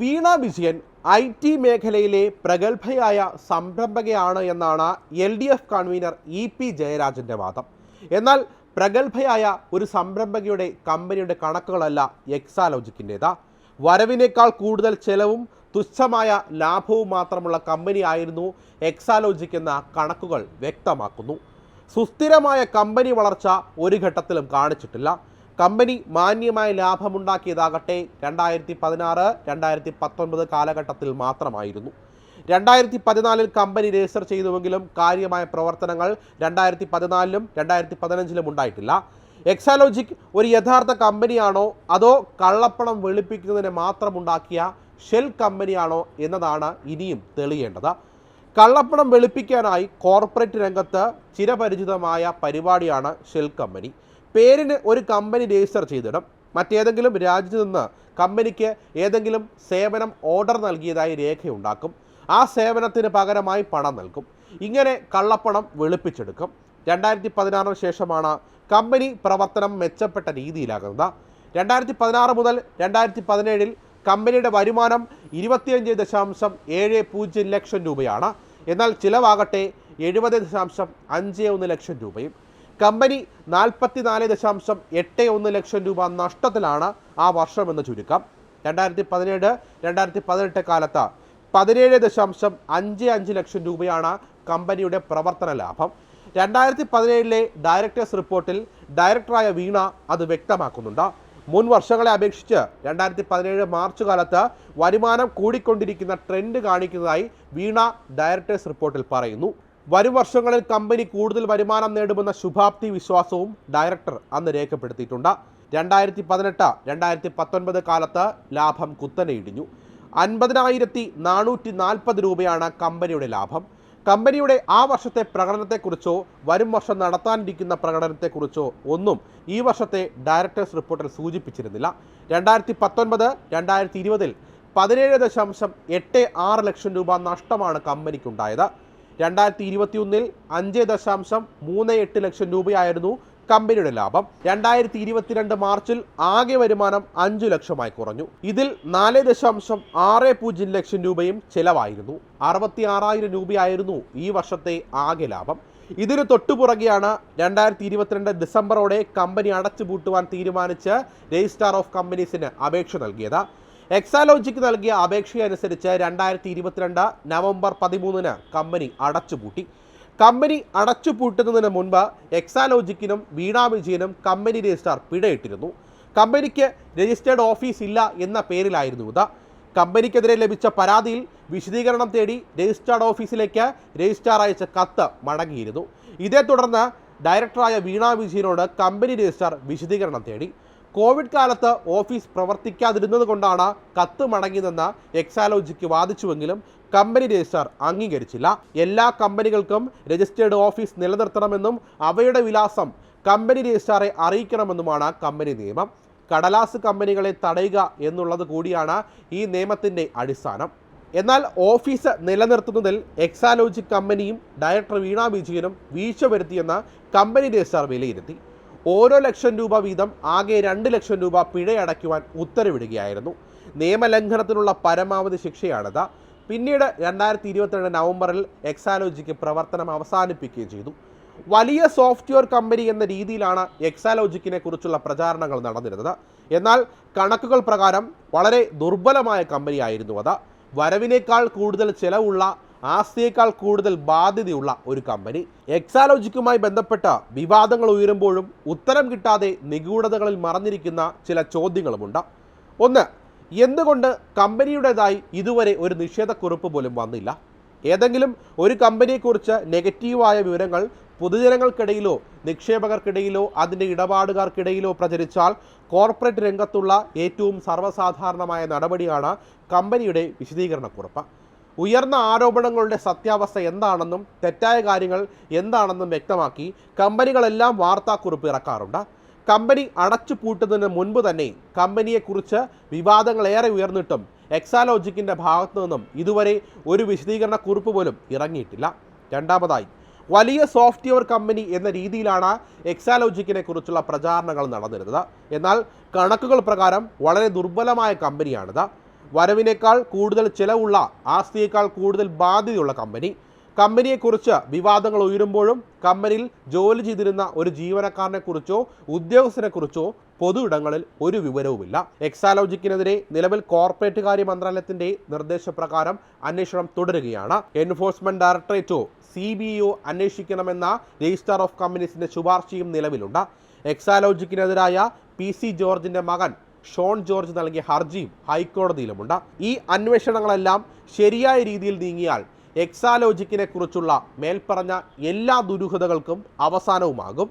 Veena Vijayan I T മേഖലയിലെ പ്രഗത്ഭയായ സംരംഭകയാണ് എന്നാണ് L D F convener E P ജയരാജന്റെ വാദം. എന്നാൽ പ്രഗത്ഭയായ ഒരു സംരംഭകയുടെ കമ്പനിയുടെ കണക്കുകളല്ല എക്സാലോജിക്കിന്റെതാ. വരവിനേക്കാൾ കൂടുതൽ ചെലവും തുച്ഛമായ ലാഭവും മാത്രമുള്ള കമ്പനിയായിരുന്നു എക്സാലോജിക് എന്ന കണക്കുകൾ വ്യക്തമാക്കുന്നു. സുസ്ഥിരമായ കമ്പനി വളർച്ച ഒരു ഘട്ടത്തിലും കാണിച്ചിട്ടില്ല. കമ്പനി മാന്യമായ ലാഭമുണ്ടാക്കിയതാകട്ടെ രണ്ടായിരത്തി പതിനാറ് രണ്ടായിരത്തി പത്തൊൻപത് കാലഘട്ടത്തിൽ മാത്രമായിരുന്നു. രണ്ടായിരത്തി പതിനാലിൽ കമ്പനി രജിസ്റ്റർ ചെയ്തുവെങ്കിലും കാര്യമായ പ്രവർത്തനങ്ങൾ രണ്ടായിരത്തി പതിനാലിലും രണ്ടായിരത്തി പതിനഞ്ചിലും ഉണ്ടായിട്ടില്ല. എക്സാലോജിക് ഒരു യഥാർത്ഥ കമ്പനിയാണോ അതോ കള്ളപ്പണം വെളുപ്പിക്കുന്നതിന് മാത്രമുണ്ടാക്കിയ ഷെൽ കമ്പനിയാണോ എന്നതാണ് ഇനിയും തെളിയേണ്ടത്. കള്ളപ്പണം വെളുപ്പിക്കാനായി കോർപ്പറേറ്റ് രംഗത്ത് ചിരപരിചിതമായ പരിപാടിയാണ് ഷെൽ കമ്പനി പേരിന് ഒരു കമ്പനി രജിസ്റ്റർ ചെയ്തിടും. മറ്റേതെങ്കിലും രാജ്യത്ത് നിന്ന് കമ്പനിക്ക് ഏതെങ്കിലും സേവനം ഓർഡർ നൽകിയതായി രേഖയുണ്ടാക്കും. ആ സേവനത്തിന് പകരമായി പണം നൽകും. ഇങ്ങനെ കള്ളപ്പണം വെളുപ്പിച്ചെടുക്കും. രണ്ടായിരത്തി പതിനാറിന് ശേഷമാണ് കമ്പനി പ്രവർത്തനം മെച്ചപ്പെട്ട രീതിയിലാകുന്നത്. രണ്ടായിരത്തി പതിനാറ് മുതൽ രണ്ടായിരത്തി പതിനേഴിൽ കമ്പനിയുടെ വരുമാനം ഇരുപത്തിയഞ്ച് ദശാംശം ഏഴ് പൂജ്യം ലക്ഷം രൂപയാണ്. എന്നാൽ ചിലവാകട്ടെ എഴുപത് ദശാംശം അഞ്ച് ഒന്ന് ലക്ഷം രൂപയും. കമ്പനി നാൽപ്പത്തിനാല് ദശാംശം എട്ട് ഒന്ന് ലക്ഷം രൂപ നഷ്ടത്തിലാണ് ആ വർഷമെന്ന് ചുരുക്കം. രണ്ടായിരത്തി പതിനേഴ് രണ്ടായിരത്തി പതിനെട്ട് കാലത്ത് പതിനേഴ് ദശാംശം അഞ്ച് അഞ്ച് ലക്ഷം രൂപയാണ് കമ്പനിയുടെ പ്രവർത്തന ലാഭം. രണ്ടായിരത്തി പതിനേഴിലെ ഡയറക്ടേഴ്സ് റിപ്പോർട്ടിൽ ഡയറക്ടറായ വീണ അത് വ്യക്തമാക്കുന്നുണ്ട്. മുൻ വർഷങ്ങളെ അപേക്ഷിച്ച് രണ്ടായിരത്തി പതിനേഴ് മാർച്ച് കാലത്ത് വരുമാനം കൂടിക്കൊണ്ടിരിക്കുന്ന ട്രെൻഡ് കാണിക്കുന്നതായി വീണ ഡയറക്ടേഴ്സ് റിപ്പോർട്ടിൽ പറയുന്നു. വരും വർഷങ്ങളിൽ കമ്പനി കൂടുതൽ വരുമാനം നേടുമെന്ന ശുഭാപ്തി വിശ്വാസവും ഡയറക്ടർ അന്ന് രേഖപ്പെടുത്തിയിട്ടുണ്ട്. രണ്ടായിരത്തി പതിനെട്ട് രണ്ടായിരത്തി പത്തൊൻപത് കാലത്ത് ലാഭം കുത്തനെ ഇടിഞ്ഞു അൻപതിനായിരത്തി നാനൂറ്റി നാൽപ്പത് രൂപയാണ് കമ്പനിയുടെ ലാഭം. കമ്പനിയുടെ ആ വർഷത്തെ പ്രകടനത്തെക്കുറിച്ചോ വരും വർഷം നടത്താനിരിക്കുന്ന പ്രകടനത്തെക്കുറിച്ചോ ഒന്നും ഈ വർഷത്തെ ഡയറക്ടേഴ്സ് റിപ്പോർട്ടിൽ സൂചിപ്പിച്ചിരുന്നില്ല. രണ്ടായിരത്തി പത്തൊൻപത് രണ്ടായിരത്തി ഇരുപതിൽ പതിനേഴ് ദശാംശം എട്ട് ആറ് ലക്ഷം രൂപ നഷ്ടമാണ് കമ്പനിക്കുണ്ടായത്. രണ്ടായിരത്തി ഇരുപത്തി ഒന്നിൽ അഞ്ച് ദശാംശം മൂന്ന് എട്ട് ലക്ഷം രൂപയായിരുന്നു കമ്പനിയുടെ ലാഭം. രണ്ടായിരത്തി ഇരുപത്തിരണ്ട് മാർച്ചിൽ ആകെ വരുമാനം അഞ്ചു ലക്ഷമായി കുറഞ്ഞു. ഇതിൽ നാല് ദശാംശം ആറ് പൂജ്യം ലക്ഷം രൂപയും ചെലവായിരുന്നു. അറുപത്തി ആറായിരം രൂപയായിരുന്നു ഈ വർഷത്തെ ആകെ ലാഭം. ഇതിന് തൊട്ടുപുറകെയാണ് രണ്ടായിരത്തി ഇരുപത്തിരണ്ട് ഡിസംബറോടെ കമ്പനി അടച്ചുപൂട്ടുവാൻ തീരുമാനിച്ച് രജിസ്ട്രാർ ഓഫ് കമ്പനീസിന് അപേക്ഷ നൽകിയത്. എക്സാലോജിക്ക് നൽകിയ അപേക്ഷയനുസരിച്ച് രണ്ടായിരത്തി ഇരുപത്തിരണ്ട് നവംബർ പതിമൂന്നിന് കമ്പനി അടച്ചുപൂട്ടി. കമ്പനി അടച്ചുപൂട്ടുന്നതിന് മുൻപ് എക്സാലോജിക്കിനും വീണാ വിജയനും കമ്പനി രജിസ്ട്രാർ പിഴയിട്ടിരുന്നു കമ്പനിക്ക് രജിസ്റ്റേർഡ് ഓഫീസ് ഇല്ല എന്ന പേരിലായിരുന്നു ഇത്. കമ്പനിക്കെതിരെ ലഭിച്ച പരാതിയിൽ വിശദീകരണം തേടി രജിസ്ട്രാർഡ് ഓഫീസിലേക്ക് രജിസ്ട്രാർ അയച്ച കത്ത് മടങ്ങിയിരുന്നു. ഇതേ തുടർന്ന് ഡയറക്ടറായ വീണാ വിജയനോട് കമ്പനി രജിസ്ട്രാർ വിശദീകരണം തേടി. കോവിഡ് കാലത്ത് ഓഫീസ് പ്രവർത്തിക്കാതിരുന്നത് കൊണ്ടാണ് കത്ത് മടങ്ങിയതെന്ന് എക്സാലോജിക്ക് വാദിച്ചുവെങ്കിലും കമ്പനി രജിസ്ട്രാർ അംഗീകരിച്ചില്ല. എല്ലാ കമ്പനികൾക്കും രജിസ്റ്റേർഡ് ഓഫീസ് നിലനിർത്തണമെന്നും അവയുടെ വിലാസം കമ്പനി രജിസ്ട്രാറെ അറിയിക്കണമെന്നുമാണ് കമ്പനി നിയമം. കടലാസ് കമ്പനികളെ തടയുക എന്നുള്ളത് കൂടിയാണ് ഈ നിയമത്തിന്റെ അടിസ്ഥാനം. എന്നാൽ ഓഫീസ് നിലനിർത്തുന്നതിൽ എക്സാലോജി കമ്പനിയും ഡയറക്ടർ വീണ വിജയനും വീഴ്ച വരുത്തിയെന്ന് കമ്പനി രജിസ്ട്രാർ വിലയിരുത്തി. ഓരോ ലക്ഷം രൂപ വീതം ആകെ രണ്ട് ലക്ഷം രൂപ പിഴയടയ്ക്കുവാൻ ഉത്തരവിടുകയായിരുന്നു. നിയമലംഘനത്തിനുള്ള പരമാവധി ശിക്ഷയാണിത്. പിന്നീട് രണ്ടായിരത്തി ഇരുപത്തിരണ്ട് നവംബറിൽ എക്സാലോജിക്ക് പ്രവർത്തനം അവസാനിപ്പിക്കുകയും ചെയ്തു. വലിയ സോഫ്റ്റ്വെയർ കമ്പനി എന്ന രീതിയിലാണ് എക്സാലോജിക്കിനെ കുറിച്ചുള്ള പ്രചാരണങ്ങൾ നടന്നിരുന്നത്. എന്നാൽ കണക്കുകൾ പ്രകാരം വളരെ ദുർബലമായ കമ്പനിയായിരുന്നു അത്. വരവിനേക്കാൾ കൂടുതൽ ചെലവുള്ള ആസ്തിയേക്കാൾ കൂടുതൽ ബാധ്യതയുള്ള ഒരു കമ്പനി. എക്സാലോജിക്കുമായി ബന്ധപ്പെട്ട വിവാദങ്ങൾ ഉയരുമ്പോഴും ഉത്തരം കിട്ടാതെ നിഗൂഢതകളിൽ മറഞ്ഞിരിക്കുന്ന ചില ചോദ്യങ്ങളുമുണ്ട്. ഒന്ന് എന്തുകൊണ്ട് കമ്പനിയുടേതായി ഇതുവരെ ഒരു നിഷേധക്കുറിപ്പ് പോലും വന്നില്ല? ഏതെങ്കിലും ഒരു കമ്പനിയെക്കുറിച്ച് നെഗറ്റീവായ വിവരങ്ങൾ പൊതുജനങ്ങൾക്കിടയിലോ നിക്ഷേപകർക്കിടയിലോ അതിന്റെ ഇടപാടുകാർക്കിടയിലോ പ്രചരിച്ചാൽ കോർപ്പറേറ്റ് രംഗത്തുള്ള ഏറ്റവും സർവസാധാരണമായ നടപടിയാണ് കമ്പനിയുടെ വിശദീകരണക്കുറിപ്പ്. ഉയർന്ന ആരോപണങ്ങളുടെ സത്യാവസ്ഥ എന്താണെന്നും തെറ്റായ കാര്യങ്ങൾ എന്താണെന്നും വ്യക്തമാക്കി കമ്പനികളെല്ലാം വാർത്താക്കുറിപ്പ് ഇറക്കാറുണ്ട്. കമ്പനി അടച്ചു പൂട്ടുന്നതിന് മുൻപ് തന്നെ കമ്പനിയെക്കുറിച്ച് വിവാദങ്ങൾ ഏറെ ഉയർന്നിട്ടും എക്സാലോജിക്കിന്റെ ഭാഗത്തു നിന്നും ഇതുവരെ ഒരു വിശദീകരണ കുറിപ്പ് പോലും ഇറങ്ങിയിട്ടില്ല. രണ്ടാമതായി വലിയ സോഫ്റ്റ്വെയർ കമ്പനി എന്ന രീതിയിലാണ് എക്സാലോജിക്കിനെ കുറിച്ചുള്ള പ്രചാരണങ്ങൾ നടന്നിരുന്നത്. എന്നാൽ കണക്കുകൾ പ്രകാരം വളരെ ദുർബലമായ കമ്പനിയാണിത്. വരവിനേക്കാൾ കൂടുതൽ ചിലവുള്ള ആസ്തിയേക്കാൾ കൂടുതൽ ബാധ്യതയുള്ള കമ്പനി. കമ്പനിയെക്കുറിച്ച് വിവാദങ്ങൾ ഉയരുമ്പോഴും കമ്പനിയിൽ ജോലി ചെയ്തിരുന്ന ഒരു ജീവനക്കാരനെക്കുറിച്ചോ ഉദ്യോഗസ്ഥനെക്കുറിച്ചോ പൊതു ഇടങ്ങളിൽ ഒരു വിവരവുമില്ല. എക്സാലോജിക്കിനെതിരെ നിലവിൽ കോർപ്പറേറ്റ് കാര്യ മന്ത്രാലയത്തിന്റെ നിർദ്ദേശപ്രകാരം അന്വേഷണം തുടരുകയാണ്. എൻഫോഴ്സ്മെന്റ് ഡയറക്ടറേറ്റോ സി ബി ഒ അന്വേഷിക്കണമെന്ന രജിസ്ട്രാർ ഓഫ് കമ്പനീസിന്റെ ശുപാർശയും നിലവിലുണ്ട്. എക്സാലോജിക്കിനെതിരായ പി സി ജോർജിന്റെ മകൻ ഷോൺ ജോർജ് നൽകിയ ഹർജിയും ഹൈക്കോടതിയിലുമുണ്ട്. ഈ അന്വേഷണങ്ങളെല്ലാം ശരിയായ രീതിയിൽ നീങ്ങിയാൽ എക്സാലോജിക്കിനെ കുറിച്ചുള്ള മേൽപ്പറഞ്ഞ എല്ലാ ദുരൂഹതകൾക്കും അവസാനവുമാകും.